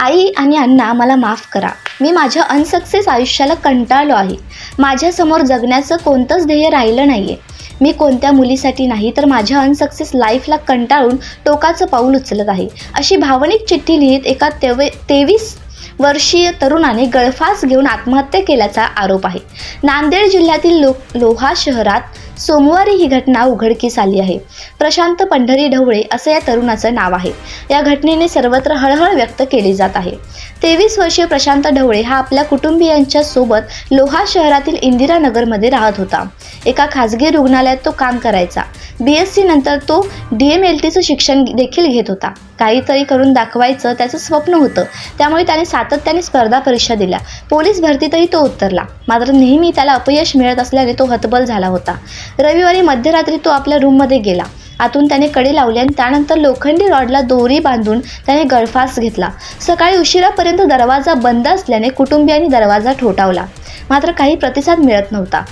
आई आणि अण्णा मला माफ करा. मी माझ्या अनसक्सेस आयुष्याला कंटाळलो आहे. माझ्यासमोर जगण्याचं कोणतंच ध्येय राहिलं नाही आहे मी कोणत्या मुलीसाठी नाही तर माझ्या अनसक्सेस लाईफला कंटाळून टोकाचं पाऊल उचलत आहे. अशी भावनिक चिठ्ठी लिहित एका तेवे तेवीस वर्षीय तरुणाने गळफास घेऊन आत्महत्या केल्याचा आरोप आहे. नांदेड जिल्ह्यातील लो लोहा शहरात सोमवारी ही घटना उघडकीस आली आहे. प्रशांत पंढरी ढवळे असं या तरुणाचं नाव आहे. या घटनेने सर्वत्र हळहळ व्यक्त केली जात आहे. तेवीस वर्षीय प्रशांत ढवळे हा आपल्या कुटुंबियांच्या सोबत लोहा शहरातील इंदिरानगरमध्ये राहत होता. एका खाजगी रुग्णालयात तो काम करायचा. बी एस सी नंतर तो डी एम एल टीचं शिक्षण देखील घेत होता. काहीतरी करून दाखवायचं त्याचं स्वप्न होतं. त्यामुळे त्याने सातत्याने स्पर्धा परीक्षा दिल्या. पोलीस भरतीतही तो उतरला मात्र नेहमी त्याला अपयश मिळत असल्याने तो हतबल झाला होता. रविवारी मध्यरात्री तो आपल्या रूममध्ये गेला. आतून त्याने कडे लावले आणि त्यानंतर लोखंडी रॉडला दोरी बांधून त्याने गळफास घेतला. सकाळी उशिरापर्यंत दरवाजा बंद असल्याने कुटुंबियांनी दरवाजा ठोठावला. मात्र काही प्रतिसाद मिळत नव्हता.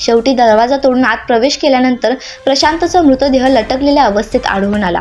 शेवटी दरवाजा तोडून आत प्रवेश केल्यानंतर प्रशांतचा मृतदेह लटकलेल्या अवस्थेत आढळून आला.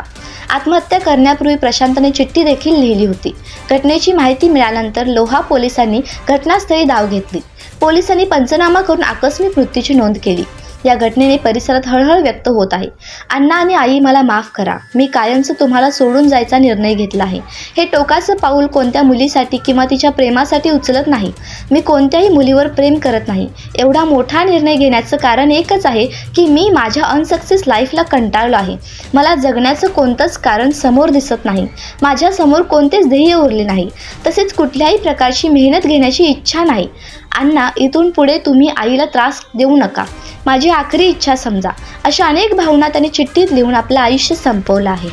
आत्महत्या करण्यापूर्वी प्रशांतने चिठ्ठी देखील लिहिली होती. घटनेची माहिती मिळाल्यानंतर लोहा पोलिसांनी घटनास्थळी धाव घेतली. पोलिसांनी पंचनामा करून आकस्मिक मृत्यूची नोंद केली. या घटनेने परिसरात हळहळ व्यक्त होत आहे. अण्णा आणि आई मला माफ करा. मी कायमचं तुम्हाला सोडून जायचा निर्णय घेतला आहे. हे टोकाचं पाऊल कोणत्या मुलीसाठी किंवा तिच्या प्रेमासाठी उचलत नाही. मी कोणत्याही मुलीवर प्रेम करत नाही. एवढा मोठा निर्णय घेण्याचं कारण एकच आहे की मी माझ्या अनसक्सेस लाईफला कंटाळलो आहे. मला जगण्याचं कोणतंच कारण समोर दिसत नाही. माझ्यासमोर कोणतेच ध्येय उरले नाही. तसेच कुठल्याही प्रकारची मेहनत घेण्याची इच्छा नाही. अण्णा इथून पुढे तुम्ही आईला त्रास देऊ नका. माझी आखरी इच्छा समजा. अशा अनेक भावना त्याने चिठ्ठीत लिहून आपलं आयुष्य संपवलं आहे.